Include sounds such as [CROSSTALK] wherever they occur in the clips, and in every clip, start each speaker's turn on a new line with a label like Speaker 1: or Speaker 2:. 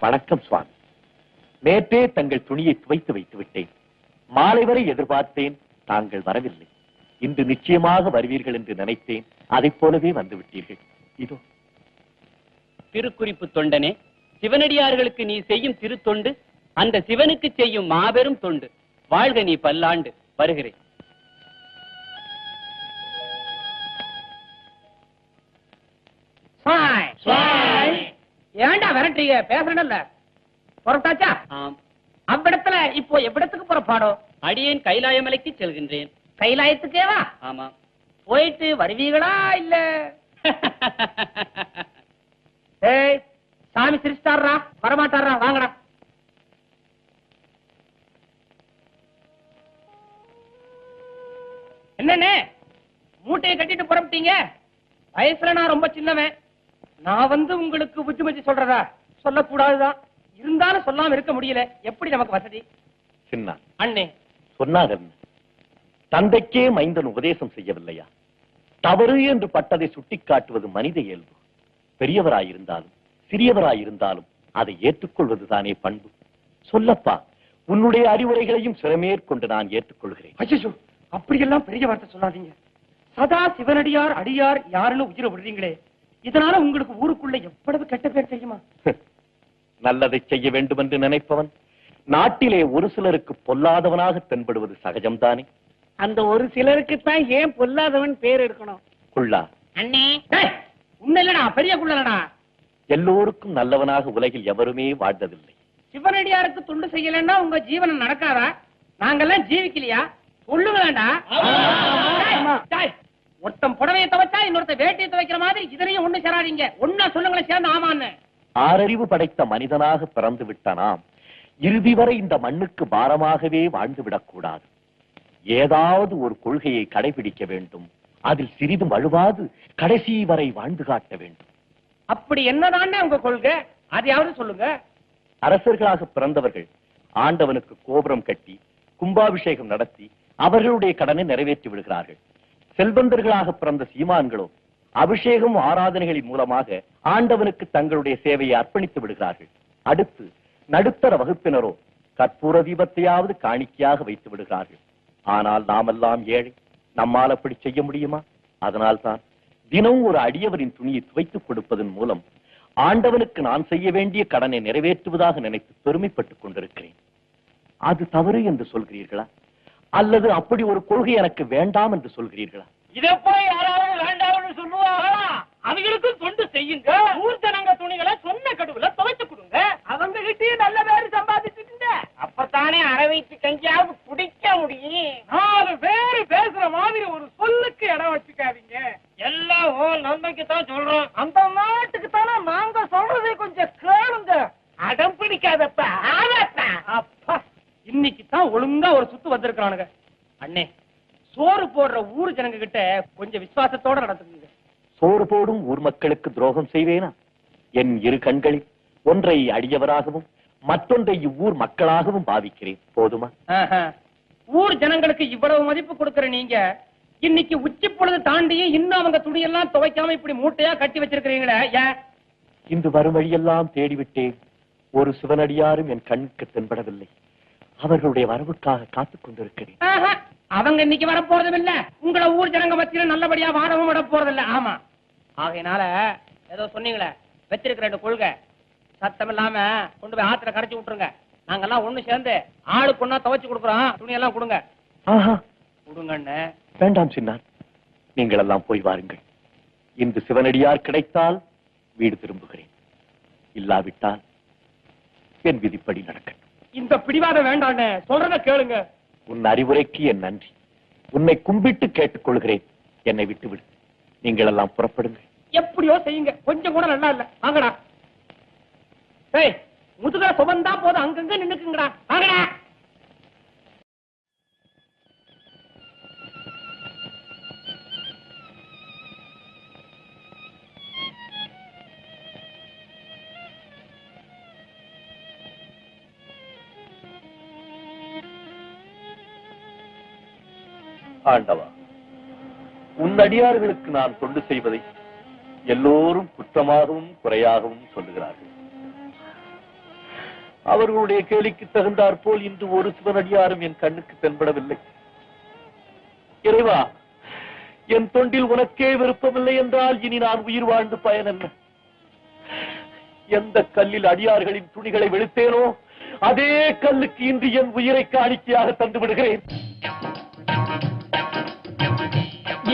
Speaker 1: வணக்கம் சுவாமி. நேற்றே தங்கள் துணியை துவைத்து வைத்து விட்டேன். மாலை வரை எதிர்பார்த்தேன் தாங்கள் வரவில்லை. இன்று நிச்சயமாக வருவீர்கள் என்று நினைத்தேன். அதைப் போலவே வந்து விட்டீர்கள் இதோ.
Speaker 2: திருக்குறிப்பு தொண்டனே சிவனடியார்களுக்கு நீ செய்யும் திருத்தொண்டு அந்த சிவனுக்கு செய்யும் மாபெரும் தொண்டு. வாழ்க நீ பல்லாண்டு. வருகிறேன்.
Speaker 3: ஏன்டா விரட்டுறீங்க? பேசுறேன்ல புறப்பட்டாச்சா
Speaker 2: ஆம்.
Speaker 3: அவ்விடத்துல இப்போ எவ்விடத்துக்கு புறப்பாடும்
Speaker 2: அடியேன் கைலாயமலைக்கு செல்கின்றேன்.
Speaker 3: கைலாயத்துக்கேவா
Speaker 2: ஆமாம்
Speaker 3: போயிட்டு வருவீங்களா இல்ல? [LAUGHS] ஏய் சாமி சிரிச்சிட்டாரா வரமாட்டாரா வாங்கடா. என்னண்ணே? மூட்டையை கட்டிட்டு புறப்பட்டீங்க? வயசுல நான் ரொம்ப சின்னவன். நான் வந்து உங்களுக்கு புத்திமதி சொல்றதா? சொல்லக்கூடாதுதான். இருந்தாலும் சொல்லாம இருக்க முடியல. எப்படி நமக்கு வசதி?
Speaker 1: சின்ன.
Speaker 3: அண்ணே.
Speaker 1: சொன்னார் என்ன? தந்தைக்கே மைந்தன் உபதேசம் செய்யவில்லையா? தவறு என்று பட்டதை சுட்டிக்காட்டுவது மனித இயல்பு. பெரியவராயிருந்தாலும் சிறியவராயிருந்தாலும் அதை ஏற்றுக்கொள்வதுதானே பண்பு. சொல்லப்பா உன்னுடைய அறிவுரைகளையும் சிறமேற்கொண்டு நான் ஏற்றுக்கொள்கிறேன்.
Speaker 3: அப்படியெல்லாம் பெரிய வார்த்தை சொல்லாதீங்க. சதா சிவனடியார் அடியார் யாருன்னு உயிரை விடுறீங்களே. இதனால உங்களுக்கு ஊருக்குள்ள எவ்வளவு கெட்ட பேர் தெரியுமா? [LAUGHS]
Speaker 1: நல்லதை செய்ய வேண்டும் என்று நினைப்பவன் நாட்டிலே ஒரு சிலருக்கு பொல்லாதவனாக தென்படுவது சகஜம்தானே?
Speaker 4: அந்த ஒரு சிலருக்கு தான் ஏன் பொல்லாதவன் பேர் எடுக்கணும்?
Speaker 1: குள்ளா.
Speaker 4: அண்ணே
Speaker 3: உன்ன இல்லடா பெரிய குள்ளலடா.
Speaker 1: எல்லோருக்கும் நல்லவனாக உலகில் எவருமே வாழ்ந்ததில்லை.
Speaker 3: சிவனடியாருக்கு துண்டு செய்யலன்னா உங்க ஜீவனம் நடக்காதா? நாங்கெல்லாம் ஜீவிக்கலையா? சொல்லுங்களேண்டா இன்னொருத்த வேட்டியை துவைக்கிற மாதிரி இதனையும் ஒண்ணு சேராதீங்க. ஒன்னா சொல்லுங்களேன் சேர்ந்து ஆமான்னு.
Speaker 1: ஆறறிவு படைத்த மனிதனாக பிறந்து விட்ட நாம் இறுதி வரை இந்த மண்ணுக்கு பாரமாகவே வாழ்ந்து விடக்கூடாது. ஏதாவது ஒரு கொள்கையை கடைபிடிக்க வேண்டும். அதில் சிறிதும் வழுவாது கடைசி வரை வாழ்ந்து காட்ட வேண்டும்.
Speaker 3: அப்படி என்னதானே உங்க கொள்கை? அதையாவது சொல்லுங்க.
Speaker 1: அரசர்களாக பிறந்தவர்கள் ஆண்டவனுக்கு கோபுரம் கட்டி கும்பாபிஷேகம் நடத்தி அவர்களுடைய கடனை நிறைவேற்றி விடுகிறார்கள். செல்வந்தர்களாக பிறந்த சீமான்களோ அபிஷேகம் ஆராதனைகளின் மூலமாக ஆண்டவனுக்கு தங்களுடைய சேவையை அர்ப்பணித்து விடுகிறார்கள். அடுத்து நடுத்தர வகுப்பினரோ கற்பூர தீபத்தையாவது காணிக்கையாக வைத்து விடுகிறார்கள். ஆனால் நாமெல்லாம் ஏழை நம்மால் அப்படி செய்ய முடியுமா? அதனால்தான் தினம் ஒரு அடியவரின் துணியை துவைத்துக் கொடுப்பதன் மூலம் ஆண்டவனுக்கு நான் செய்ய வேண்டிய கடனை நிறைவேற்றுவதாக நினைத்து பெருமைப்பட்டுக் கொண்டிருக்கிறேன். அது தவறு என்று சொல்கிறீர்களா? அல்லது அப்படி ஒரு கொள்கை எனக்கு வேண்டாம் என்று சொல்கிறீர்களா?
Speaker 3: இதை போய் யாராவது வேண்டாம்னு சொல்லுவாங்களா அவங்களுக்கும் தொண்டு செய்யுங்க. ஊர் ஜனங்க துணிகளை சொன்ன கடுவுல துவைச்சு கொடுங்க. அவங்க கிட்டயும் நல்ல பேரு சம்பாதிச்சுட்டு அப்பத்தானே அரை வயிற்று கஞ்சியாவது குடிக்க முடியும். நாலு பேரு பேசுற மாதிரி ஒரு சொல்லுக்கு இடம் வச்சுக்காதீங்க. எல்லாம் ஓ நன்மைக்கு தான் சொல்றோம். அந்த நாட்டுக்கு தானே நாங்க சொல்றதை கொஞ்சம் கேளுங்க அடம் பிடிக்காதப்ப அப்பா இன்னைக்கு தான் வந்திருக்கானுங்க அண்ணே சோறு போடுற ஊர் ஜனங்க கிட்ட கொஞ்சம் விசுவாசத்தோட நடந்துக்குங்க.
Speaker 1: சோறு போடும் ஊர் மக்களுக்கு துரோகம் செய்வேனா? என் இரு கண்களில் ஒன்றை அடியவராகவும் மற்றொன்றை இவ்வூர் மக்களாகவும் பாவிக்கிறேன். போதுமா.
Speaker 3: ஊர் ஜனங்களுக்கு இவ்வளவு மதிப்பு கொடுக்கிற நீங்க இன்னைக்கு உச்சி பொழுது தாண்டி இன்னும் அவங்க துணியெல்லாம் துவைக்காம இப்படி மூட்டையா கட்டி வச்சிருக்கிறீங்களே ஏன்?
Speaker 1: இன்று வரும் வழியெல்லாம் தேடிவிட்டேன். ஒரு சிவனடியாரும் என் கண்ணுக்கு தென்படவில்லை. அவர்களுடைய வரவுக்காக காத்துக் கொண்டிருக்கிறேன்.
Speaker 3: அவங்க இன்னைக்கு வர போறதும் இல்ல. உங்களை ஊர் ஜனங்க மத்தியில நல்லபடியா வாழவும் விட போறது இல்ல. ஆமா. ஆகையினால ஏதோ சொன்னீங்களே வச்சிருக்கிற ரெண்டு கொள்கை. சத்தம் இல்லாம கொண்டு போய் ஆத்துல கரைச்சு விட்டுருங்க. நாங்கெல்லாம் ஒண்ணு சேர்ந்து ஆளுக்கு ஒண்ணா துவைச்சு கொடுக்குறோம். துணியெல்லாம் கொடுங்க. கொடுங்கன்னு
Speaker 1: வேண்டாம் சின்னார். நீங்கள் எல்லாம் போய் வாருங்கள். இன்று சிவனடியார் கிடைத்தால் வீடு திரும்புகிறேன். இல்லாவிட்டால் என் விதிப்படி நடக்கட்டும்.
Speaker 3: இந்த பிடிவாதம் வேண்டாண்ணே சொல்றத கேளுங்க.
Speaker 1: உன் அறிவுரைக்கு என் நன்றி. உன்னை கும்பிட்டு கேட்டுக்கொள்கிறேன். என்னை விட்டுவிடு. நீங்கள் எல்லாம் புறப்படுங்கள்.
Speaker 3: எப்படியோ செய்யுங்க. கொஞ்சம் கூட நல்லா இல்ல. வாங்கடா. ஏய் முதுகா சுமந்தா போதும். அங்கங்க நின்னுக்குங்கடா. வாங்கடா.
Speaker 1: ஆண்டவா உன் அடியார்களுக்கு நான் தொண்டு செய்வதை எல்லோரும் குற்றமாகவும் குறையாகவும் சொல்லுகிறார்கள். அவர்களுடைய கேலிக்கு தகுந்தாற் போல் இன்று ஒரு சிவனடியாரும் என் கண்ணுக்கு தென்படவில்லை. இறைவா என் தொண்டில் உனக்கே விருப்பமில்லை என்றால் இனி நான் உயிர் வாழ்ந்து பயன் என்ன? எந்த கல்லில் அடியார்களின் துணிகளை வெளுத்தேனோ அதே கல்லுக்கு இன்று என் உயிரை காணிக்கையாக தந்து விடுகிறேன்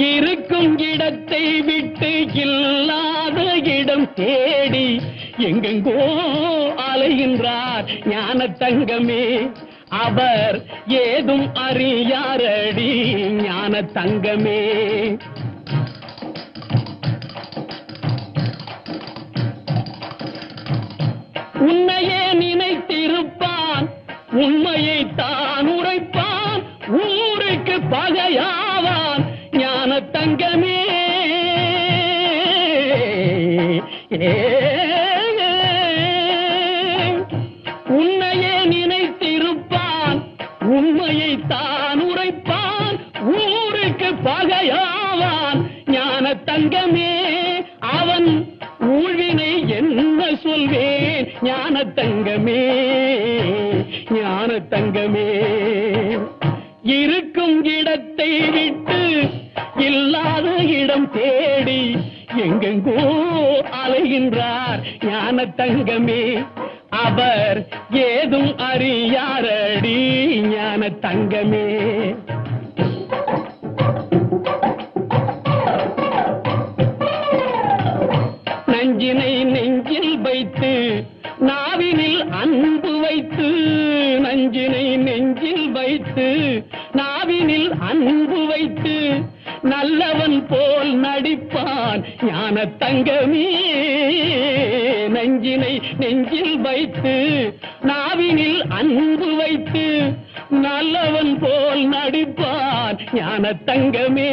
Speaker 4: இருக்கும் இடத்தை விட்டு இல்லாத இடம் தேடி எங்கெங்கோ அலைகின்றார் ஞான தங்கமே. அவர் ஏதும் அறியாரடி ஞான தங்கமே. உன்னையே நினைத்திருப்பான் உண்மையை தான் உரைப்பான் ஊருக்கு பகையாவான் பகையாவான். ஞான தங்கமே அவன் ஊழ்வினை என்ன சொல்வேன்? ஞான தங்கமே ஞான தங்கமே. இருக்கும் இடத்தை விட்டு இல்லாத இடம் தேடி எங்கெங்கோ அலைகின்றார் ஞான தங்கமே. அவர் ஏதும் அறியாரடி ஞான தங்கமே. வைத்து நாவினில் அன்பு வைத்து நஞ்சினை நெஞ்சில் வைத்து நாவினில் அன்பு வைத்து நல்லவன் போல் நடிப்பான் ஞான தங்கமே. நஞ்சினை நெஞ்சில் வைத்து நாவினில் அன்பு வைத்து நல்லவன் போல் நடிப்பான் ஞான தங்கமே.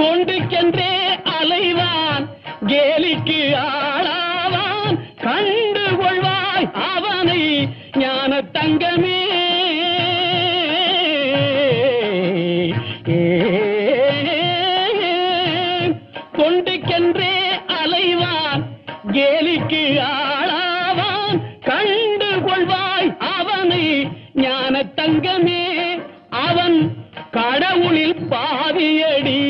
Speaker 4: தொண்டுக்கென்றே அலைவான் கேலிக்கு ஆளாவான். கண்டு கொள்வாய் அவனை ஞான தங்கமே தொண்டுக்கென்றே அலைவான் கேலிக்கு ஆளாவான். கண்டு கொள்வாய் அவனை ஞான தங்கமே அவன் கடவுளில் பாதியடி.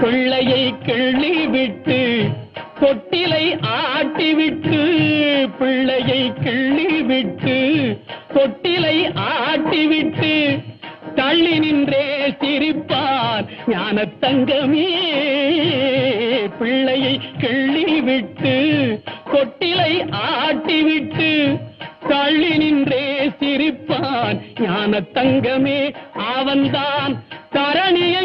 Speaker 4: பிள்ளையை கிள்ளி விட்டு தொட்டிலை ஆட்டிவிட்டு பிள்ளையை கிள்ளி விட்டு தொட்டிலை ஆட்டி விட்டு தள்ளி நின்றே சிரிப்பார் ஞான தங்கமே பிள்ளையை கிள்ளி விட்டு தொட்டிலை ஆட்டி விட்டு தள்ளி நின்றே சிரிப்பான் ஞான தங்கமே அவன்தான் தரணியை